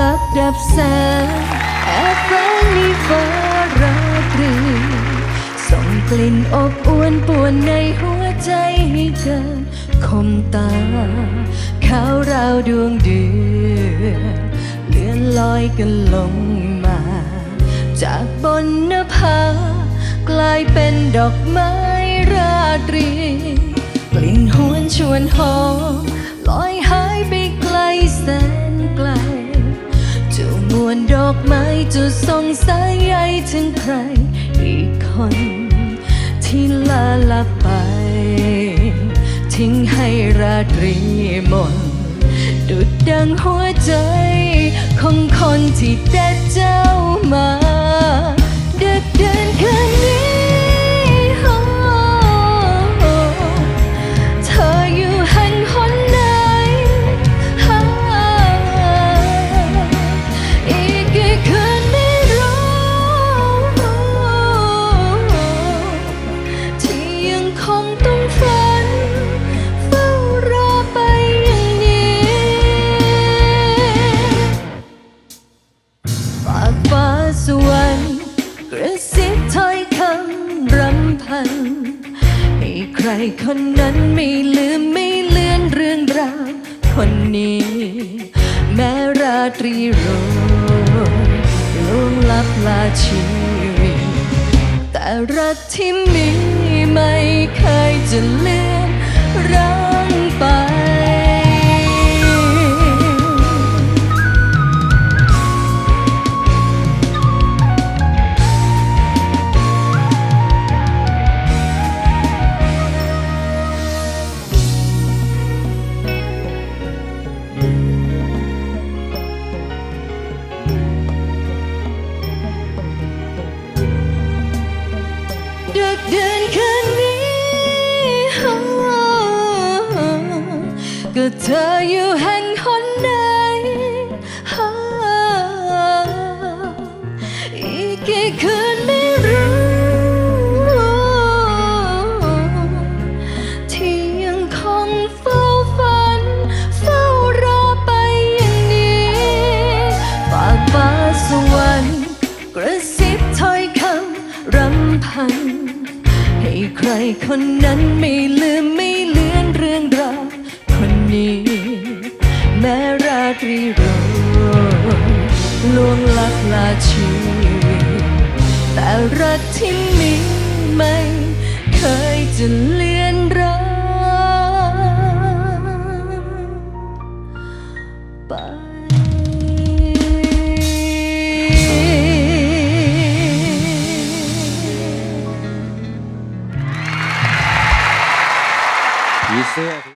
ลับดับแสงแอบแฝงในฟ้าราตรีส่งกลิ่นอบอวนป่วนในหัวใจให้เกินคมตาขาวราวดวงเดือนเลื่อนลอยกันลงมา จากบนนภากลายเป็นดอกไม้ราตรี กลิ่นหวนชวนหอมลอย จะส่งสายใยถึงใคร อีกคนที่ลาลับไป ทิ้งให้ราตรีมนดุดดังหัวใจ ของคนที่เด็ดเจ้ามา ให้ใครคนนั้นไม่ลืมไม่เลือนเรื่องราวคนนี้ แม้ราตรีโรยล่วงลับลาชีวิต แต่รักที่มีไม่เคยจะเลือนร้า เดือนคืนนี้ก็เธออยู่แห่งหนไหนอีกกี่คืนไม่รู้ ที่ยังคงเฝ้าฝัน เฝ้ารอไปอย่างนี้ฝากฟ้าสวรรค์กระซิบถ้อยคำรำพัน ใครคนนั้นไม่ลืมไม่เลือนเรื่องราวคนนี้ แม้ราตรีเราลวงลักลาชีแต่รักที่มีไม่เคยจะเลือนรางไป Isso é.